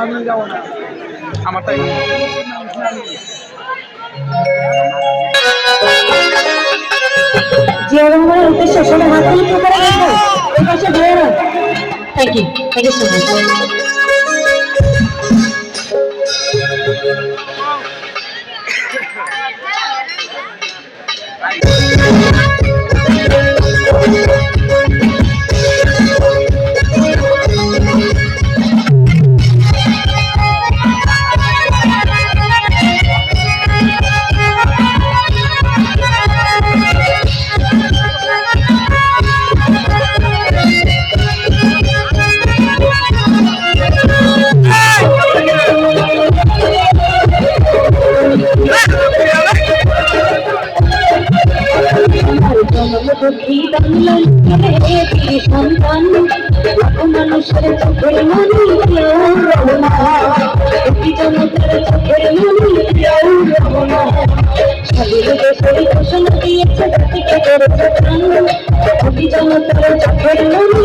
আমি যাব না। আমার তাই জিয়া রহমানের উদ্দেশ্যে সবাই হাত তুলে কেউ করে রাখব এই পাশে ধরে রাখ। Thank you thank you so much ছেলে সন্তান মানুষের চোখের মনি একটি জনতার চোখের মনি স্বাধীন দেশের ঘোষণা দিয়েছে জাতিকে করেছে প্রাণ একটি জনতার চোখের মনি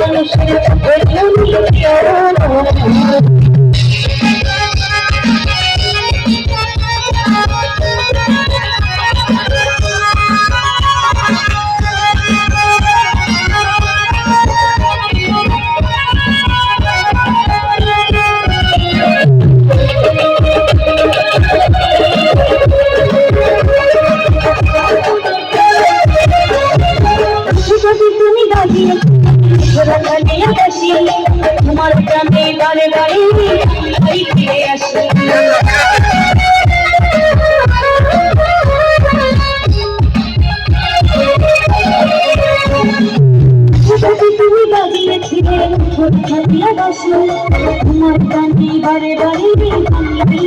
মানুষের চোখের মনি বারে বারে বাড়ি ফিরে আসি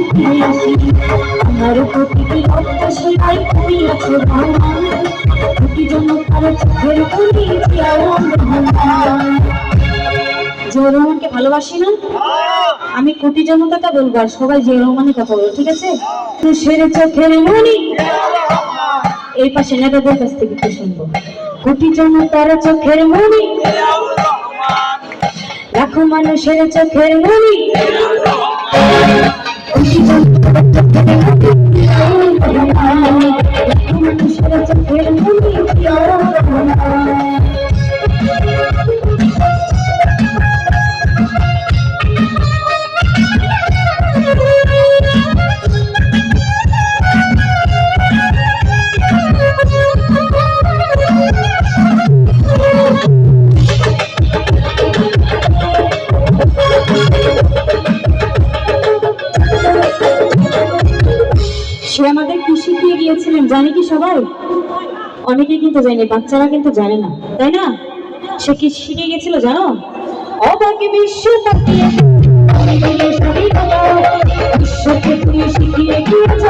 ফিরে আসি আমার প্রতিটি রক্ত সেটাই তুমি আছো মনি জিয়া রহমানকে ভালোবাসি না, আমি কোটি জনতাটা বলব আর সবাই জিয়া রহমানের কথা বলব, ঠিক আছে? তুষের চোখের মনি, এই পাশে নেতাদের কাছ থেকে একটু শুনব। কোটি জনতার চোখের মনি মানুষের চোখের মনি। চোখের মনি মানুষের চোখের মনি। গিয়েছিলেন জানে কি সবাই? অনেকে কিন্তু জানে, বাচ্চারা কিন্তু জানে না, তাই না? সে কি শিখে গেছিল জানো? অবাকে বিশ্ব বিশ্বকে তুমি শিখিয়ে গিয়েছো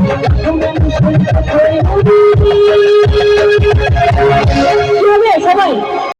মানুষের চোখের মনি